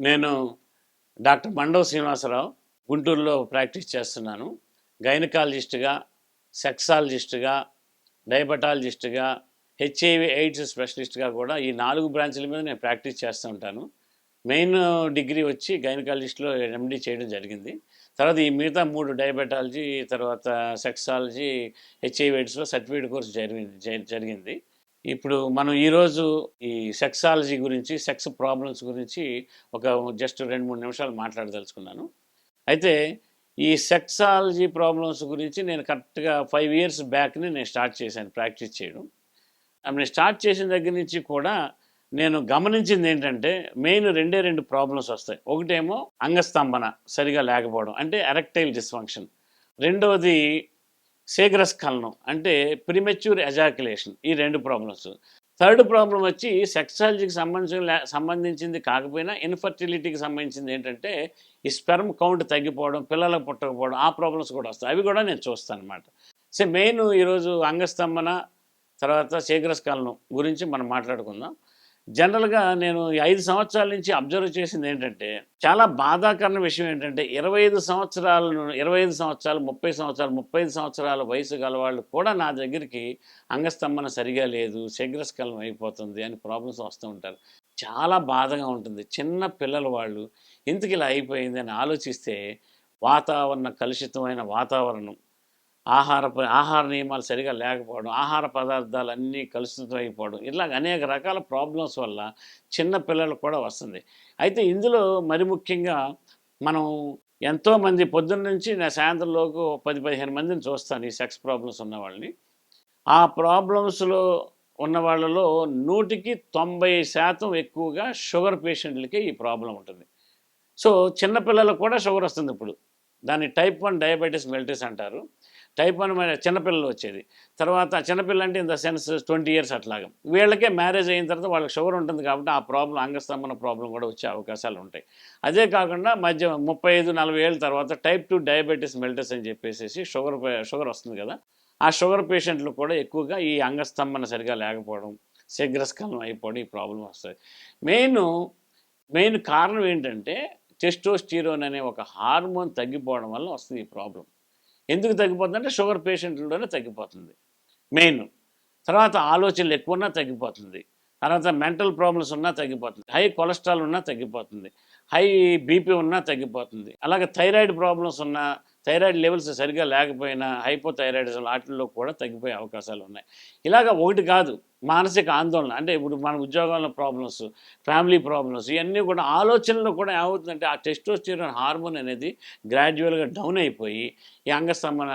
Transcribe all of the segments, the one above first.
నేను డాక్టర్ మండవ శ్రీనివాసరావు గుంటూరులో ప్రాక్టీస్ చేస్తున్నాను. గైనకాలజిస్ట్గా సెక్సాలజిస్ట్గా డయాబెటాలజిస్ట్గా హెచ్ఐవి ఎయిడ్స్ స్పెషలిస్ట్గా కూడా ఈ నాలుగు బ్రాంచ్ల మీద నేను ప్రాక్టీస్ చేస్తూ ఉంటాను. మెయిన్ డిగ్రీ వచ్చి గైనకాలజిస్ట్లో ఎండి చేయడం జరిగింది. తర్వాత ఈ మిగతా మూడు డయాబెటాలజీ తర్వాత సెక్సాలజీ హెచ్ఐవి ఎయిడ్స్లో సర్టిఫికేట్ కోర్స్ జరిగింది జరిగింది. ఇప్పుడు మనం ఈరోజు ఈ సెక్సాలజీ గురించి సెక్స్ ప్రాబ్లమ్స్ గురించి ఒక జస్ట్ రెండు మూడు నిమిషాలు మాట్లాడదలుచుకున్నాను. అయితే ఈ సెక్సాలజీ ప్రాబ్లమ్స్ గురించి నేను కరెక్ట్గా ఫైవ్ ఇయర్స్ బ్యాక్ని నేను స్టార్ట్ చేశాను ప్రాక్టీస్ చేయడం. నేను స్టార్ట్ చేసిన దగ్గర నుంచి కూడా నేను గమనించింది ఏంటంటే మెయిన్ రెండే రెండు ప్రాబ్లమ్స్ వస్తాయి. ఒకటేమో అంగస్తంభన సరిగా లేకపోవడం అంటే ఎరక్టైల్ డిస్ఫంక్షన్. రెండవది శీఘ్రస్ఖలనం అంటే ప్రిమెచ్యూర్ ఎజాక్యులేషన్ ఈ రెండు ప్రాబ్లమ్స్ థర్డ్ ప్రాబ్లం వచ్చి సెక్సాలజీకి సంబంధించిన సంబంధించింది కాకపోయినా ఇన్ఫర్టిలిటీకి సంబంధించింది ఏంటంటే ఈ స్పెర్మ్ కౌంట్ తగ్గిపోవడం పిల్లలకు పుట్టకపోవడం ఆ ప్రాబ్లమ్స్ కూడా వస్తాయి. అవి కూడా నేను చూస్తాను అనమాట సో మెయిన్ ఈరోజు అంగస్తంభన తర్వాత శీఘ్రస్ఖలనం గురించి మనం మాట్లాడుకుందాం. జనరల్గా నేను ఐదు సంవత్సరాల నుంచి అబ్జర్వ్ చేసింది ఏంటంటే చాలా బాధాకరణ విషయం ఏంటంటే ఇరవై ఐదు సంవత్సరాలు ఇరవై ఐదు సంవత్సరాలు ముప్పై సంవత్సరాలు ముప్పై ఐదు సంవత్సరాల వయసు గలవాళ్ళు కూడా నా దగ్గరికి అంగస్తంభన సరిగా లేదు శీఘ్రస్ఖలనం అయిపోతుంది అని ప్రాబ్లమ్స్ వస్తూ ఉంటారు. చాలా బాధగా ఉంటుంది. చిన్న పిల్లల వాళ్ళు ఇంతకు ఇలా అయిపోయింది అని ఆలోచిస్తే వాతావరణ కలుషితమైన వాతావరణం ఆహార ప- ఆహార నియమాలు సరిగా లేకపోవడం ఆహార పదార్థాలు అన్నీ కలుషితం అయిపోవడం ఇలాగ అనేక రకాల ప్రాబ్లమ్స్ వల్ల చిన్న పిల్లలకు కూడా వస్తుంది. అయితే ఇందులో మరి ముఖ్యంగా మనం ఎంతోమంది పొద్దున్న నుంచి నా సాయంత్రంలోకి పది పదిహేను మందిని చూస్తాను ఈ సెక్స్ ప్రాబ్లమ్స్ ఉన్న వాళ్ళని. ఆ ప్రాబ్లమ్స్లో ఉన్న వాళ్ళలో నూటికి తొంభై శాతం ఎక్కువగా షుగర్ పేషెంట్లకి ఈ ప్రాబ్లం ఉంటుంది. సో చిన్నపిల్లలకు కూడా షుగర్ వస్తుంది ఇప్పుడు. దాన్ని టైప్ వన్ డయాబెటీస్ మెల్టిస్ అంటారు. టైప్ వన్ మన చిన్నపిల్లలు వచ్చేది. తర్వాత చిన్నపిల్ల అంటే in the sense twenty years అట్లాగా. వీళ్ళకే మ్యారేజ్ అయిన తర్వాత వాళ్ళకి షుగర్ ఉంటుంది కాబట్టి ఆ ప్రాబ్లం అంగస్తంభన ప్రాబ్లం కూడా వచ్చే అవకాశాలు ఉంటాయి. అదే కాకుండా మధ్య ముప్పై ఐదు నలభై ఏళ్ళ తర్వాత టైప్ టూ డయాబెటీస్ మెల్టస్ అని చెప్పేసి షుగర్ షుగర్ వస్తుంది కదా. ఆ షుగర్ పేషెంట్లు కూడా ఎక్కువగా ఈ అంగస్తంభన సరిగా లేకపోవడం శీఘ్రస్ఖలనం అయిపోవడం ఈ ప్రాబ్లం వస్తుంది. మెయిన్ మెయిన్ కారణం ఏంటంటే టెస్టోస్టీరోన్ అనే ఒక హార్మోన్ తగ్గిపోవడం వల్ల వస్తుంది ఈ ప్రాబ్లం. ఎందుకు తగ్గిపోతుందంటే షుగర్ పేషెంట్లలోనే తగ్గిపోతుంది. మెయిన్ తర్వాత ఆలోచనలు ఎక్కువ ఉన్నా తగ్గిపోతుంది. తర్వాత మెంటల్ ప్రాబ్లమ్స్ ఉన్నా తగ్గిపోతుంది. హై కొలెస్ట్రాల్ ఉన్నా తగ్గిపోతుంది. హై బీపీ ఉన్నా తగ్గిపోతుంది. అలాగే థైరాయిడ్ ప్రాబ్లమ్స్ ఉన్నా థైరాయిడ్ లెవెల్స్ సరిగా లేకపోయినా హైపోథైరాయిడిజం వాటిల్లో కూడా తగ్గిపోయే అవకాశాలు ఉన్నాయి. ఇలాగ ఒకటి కాదు మానసిక ఆందోళన. అంటే ఇప్పుడు మన ఉద్యోగాల్లో ప్రాబ్లమ్స్ ఫ్యామిలీ ప్రాబ్లమ్స్ ఇవన్నీ కూడా ఆలోచనలో కూడా ఏమవుతుందంటే ఆ టెస్టోస్టిరోన్ హార్మోన్ అనేది గ్రాడ్యువల్గా డౌన్ అయిపోయి ఈ అంగస్తంభన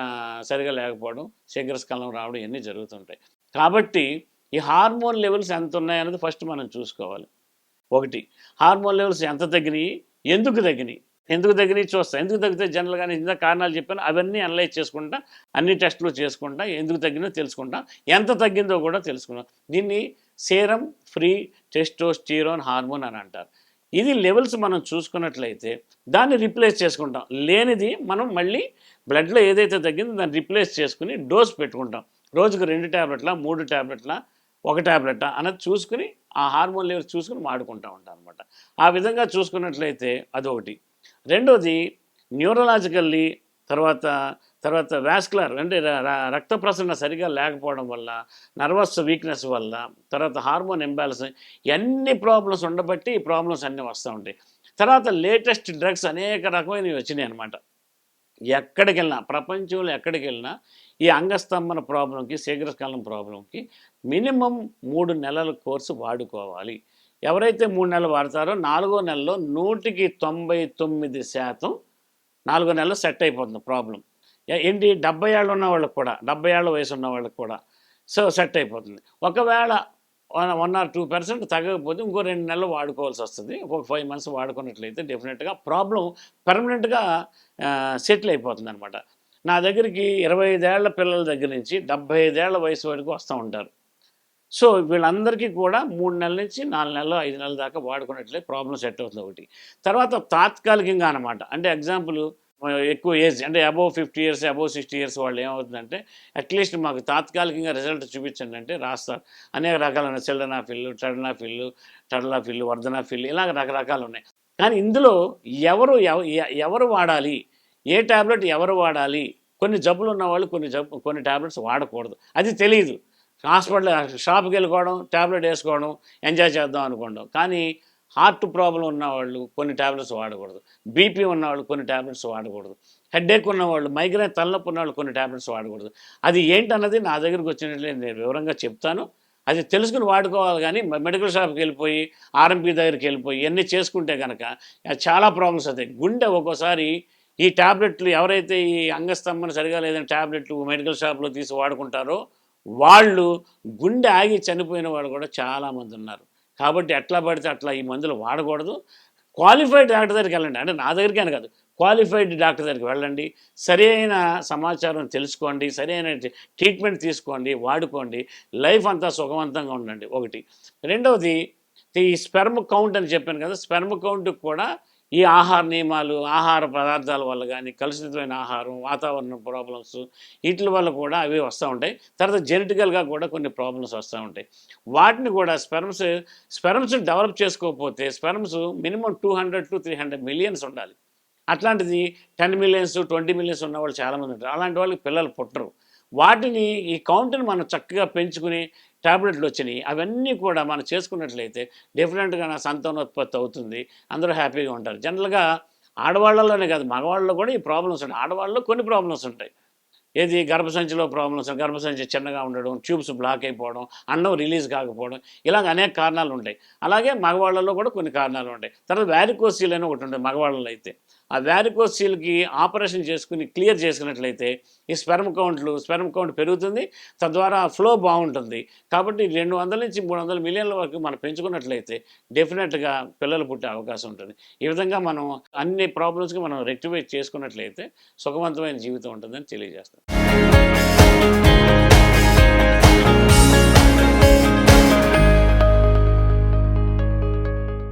సరిగా లేకపోవడం శీఘ్రస్కలం రావడం ఇవన్నీ జరుగుతుంటాయి. కాబట్టి ఈ హార్మోన్ లెవెల్స్ ఎంత ఉన్నాయన్నది ఫస్ట్ మనం చూసుకోవాలి. ఒకటి హార్మోన్ లెవెల్స్ ఎంత తగ్గినాయి? ఎందుకు తగ్గినాయి? ఎందుకు తగ్గినాయి చూస్తాం ఎందుకు తగ్గితే జనరల్గా నేను ఇంత కారణాలు చెప్పాను? అవన్నీ అనలైజ్ చేసుకుంటా అన్ని టెస్టులు చేసుకుంటా ఎందుకు తగ్గినో తెలుసుకుంటా. ఎంత తగ్గిందో కూడా తెలుసుకుంటాం దీన్ని సేరం ఫ్రీ టెస్టోస్టీరోన్ హార్మోన్ అని అంటారు. ఇది లెవెల్స్ మనం చూసుకున్నట్లయితే దాన్ని రిప్లేస్ చేసుకుంటాం. లేనిది మనం మళ్ళీ బ్లడ్లో ఏదైతే తగ్గిందో దాన్ని రిప్లేస్ చేసుకుని డోస్ పెట్టుకుంటాం. రోజుకు రెండు ట్యాబ్లెట్ల మూడు ట్యాబ్లెట్ల ఒక ట్యాబ్లెట్ అన్నది చూసుకుని ఆ హార్మోన్ లెవెల్స్ చూసుకుని వాడుకుంటూ ఉంటాం అనమాట ఆ విధంగా చూసుకున్నట్లయితే అదొకటి. రెండోది న్యూరలాజికల్లీ తర్వాత తర్వాత వాస్కులర్ అంటే రక్త ప్రసరణ సరిగా లేకపోవడం వల్ల నర్వస్ వీక్నెస్ వల్ల తర్వాత హార్మోన్ ఇంబ్యాలెన్స్ ఎన్ని ప్రాబ్లమ్స్ ఉండబట్టి ఈ ప్రాబ్లమ్స్ అన్నీ వస్తూ ఉంటాయి. తర్వాత లేటెస్ట్ డ్రగ్స్ అనేక రకమైనవి వచ్చినాయి అనమాట ఎక్కడికి వెళ్ళినా ప్రపంచంలో ఎక్కడికి వెళ్ళినా ఈ అంగస్తంభన ప్రాబ్లంకి శీఘ్రకాలం ప్రాబ్లంకి మినిమం మూడు నెలల కోర్సు వాడుకోవాలి. ఎవరైతే మూడు నెలలు వాడతారో నాలుగో నెలలో నూటికి తొంభై తొమ్మిది శాతం నాలుగో నెలలో సెట్ అయిపోతుంది ప్రాబ్లం. ఏంటి? డెబ్బై ఏళ్ళు ఉన్న వాళ్ళకి కూడా డెబ్బై ఏళ్ళ వయసు ఉన్న వాళ్ళకి కూడా. సో సెట్ అయిపోతుంది. ఒకవేళ వన్ ఆర్ టూ పర్సెంట్ తగ్గకపోతే ఇంకో రెండు నెలలు వాడుకోవాల్సి వస్తుంది. ఒక ఫైవ్ మంత్స్ వాడుకున్నట్లయితే డెఫినెట్గా ప్రాబ్లం పర్మనెంట్గా సెటిల్ అయిపోతుంది అనమాట నా దగ్గరికి ఇరవై ఐదేళ్ళ పిల్లల దగ్గర నుంచి డెబ్బై ఐదేళ్ళ వయసు వరకు వస్తూ ఉంటారు. సో వీళ్ళందరికీ కూడా మూడు నెలల నుంచి నాలుగు నెలలు ఐదు నెలల దాకా వాడుకున్నట్లే ప్రాబ్లం సెట్ అవుతుంది ఒకటి. తర్వాత తాత్కాలికంగా అనమాట అంటే ఎగ్జాంపుల్ ఎక్కువ ఏజ్ అంటే above fifty years above sixty years వాళ్ళు ఏమవుతుందంటే అట్లీస్ట్ మాకు తాత్కాలికంగా రిజల్ట్ చూపించండి అంటే రాస్తారు. అనేక రకాలైన సెల్డనాఫిల్లు టడనాఫిల్లు టడలాఫిల్లు వర్ధనాఫిల్లు ఇలాగ రకరకాలు ఉన్నాయి. కానీ ఇందులో ఎవరు ఎవ- ఎవరు వాడాలి? ఏ ట్యాబ్లెట్ ఎవరు వాడాలి? కొన్ని జబ్బులు ఉన్న వాళ్ళు కొన్ని జబ్బు కొన్ని ట్యాబ్లెట్స్ వాడకూడదు. అది తెలియదు హాస్పిటల్ షాప్కి వెళ్ళిపోవడం ట్యాబ్లెట్ వేసుకోవడం ఎంజాయ్ చేద్దాం అనుకోవడం కానీ హార్ట్ ప్రాబ్లం ఉన్నవాళ్ళు కొన్ని ట్యాబ్లెట్స్ వాడకూడదు. బీపీ ఉన్నవాళ్ళు కొన్ని ట్యాబ్లెట్స్ వాడకూడదు. హెడేక్ ఉన్నవాళ్ళు మైగ్రేన్ తలనొప్పి ఉన్నవాళ్ళు కొన్ని ట్యాబ్లెట్స్ వాడకూడదు. అది ఏంటన్నది నా దగ్గరికి వచ్చినట్లే నేను వివరంగా చెప్తాను. అది తెలుసుకుని వాడుకోవాలి కానీ మెడికల్ షాప్కి వెళ్ళిపోయి ఆర్ఎంపీ దగ్గరికి వెళ్ళిపోయి ఇవన్నీ చేసుకుంటే కనుక చాలా ప్రాబ్లమ్స్ అవుతాయి. గుండె ఒక్కోసారి ఈ ట్యాబ్లెట్లు ఎవరైతే ఈ అంగస్తంభన సరిగా లేదని ట్యాబ్లెట్లు మెడికల్ షాప్లో తీసి వాడుకుంటారో వాళ్ళు గుండె ఆగి చనిపోయిన వాళ్ళు కూడా చాలామంది ఉన్నారు. కాబట్టి ఎట్లా పడితే అట్లా ఈ మందులు వాడకూడదు. క్వాలిఫైడ్ డాక్టర్ దగ్గరికి వెళ్ళండి. అంటే నా దగ్గరికైనా కాదు. క్వాలిఫైడ్ డాక్టర్ దగ్గరికి వెళ్ళండి. సరైన సమాచారం తెలుసుకోండి. సరైన ట్రీట్మెంట్ తీసుకోండి. వాడుకోండి. లైఫ్ అంతా సుఖవంతంగా ఉండండి. ఒకటి. రెండవది ఈ స్పెర్మ్ కౌంట్ అని చెప్పాను కదా స్పెర్మ్ కౌంట్కి కూడా ఈ ఆహార నియమాలు ఆహార పదార్థాల వల్ల కానీ కలుషితమైన ఆహారం వాతావరణ ప్రాబ్లమ్స్ వీటి వల్ల కూడా అవి వస్తూ ఉంటాయి. తర్వాత జెనెటికల్గా కూడా కొన్ని ప్రాబ్లమ్స్ వస్తూ ఉంటాయి. వాటిని కూడా స్పెర్మ్స్ స్పెర్మ్స్ డెవలప్ చేసుకోకపోతే sperms minimum two hundred to three hundred millions ఉండాలి. అట్లాంటిది టెన్ మిలియన్స్ ట్వంటీ మిలియన్స్ ఉన్న వాళ్ళు చాలామంది ఉంటారు. అలాంటి వాళ్ళకి పిల్లలు పుట్టరు. వాటిని ఈ కౌంట్ని మనం చక్కగా పెంచుకుని ట్యాబ్లెట్లు వచ్చినాయి. అవన్నీ కూడా మనం చేసుకున్నట్లయితే డిఫరెంట్గా నా సంతానోత్పత్తి అవుతుంది. అందరూ హ్యాపీగా ఉంటారు. జనరల్గా ఆడవాళ్ళలోనే కాదు మగవాళ్ళలో కూడా ఈ ప్రాబ్లమ్స్ ఉంటాయి. ఆడవాళ్ళలో కొన్ని ప్రాబ్లమ్స్ ఉంటాయి. ఏది గర్భసంచిలో ప్రాబ్లమ్స్ గర్భసంచి చిన్నగా ఉండడం ట్యూబ్స్ బ్లాక్ అయిపోవడం అన్నం రిలీజ్ కాకపోవడం ఇలాగ అనేక కారణాలు ఉంటాయి. అలాగే మగవాళ్ళలో కూడా కొన్ని కారణాలు ఉంటాయి. తర్వాత వ్యారికోసీలు అని ఒకటి ఉంటుంది మగవాళ్ళలో అయితే. ఆ వ్యారికోసీల్కి ఆపరేషన్ చేసుకుని క్లియర్ చేసుకున్నట్లయితే ఈ స్పెర్మ్ కౌంట్లు స్పెర్మ్ కౌంట్ పెరుగుతుంది. తద్వారా ఫ్లో బాగుంటుంది. కాబట్టి రెండు వందల నుంచి మూడు వందల మిలియన్ల వరకు మనం పెంచుకున్నట్లయితే డెఫినెట్గా పిల్లలు పుట్టే అవకాశం ఉంటుంది. ఈ విధంగా మనం అన్ని ప్రాబ్లమ్స్కి మనం రెక్టిఫై చేసుకున్నట్లయితే సుఖవంతమైన జీవితం ఉంటుందని తెలియజేస్తాం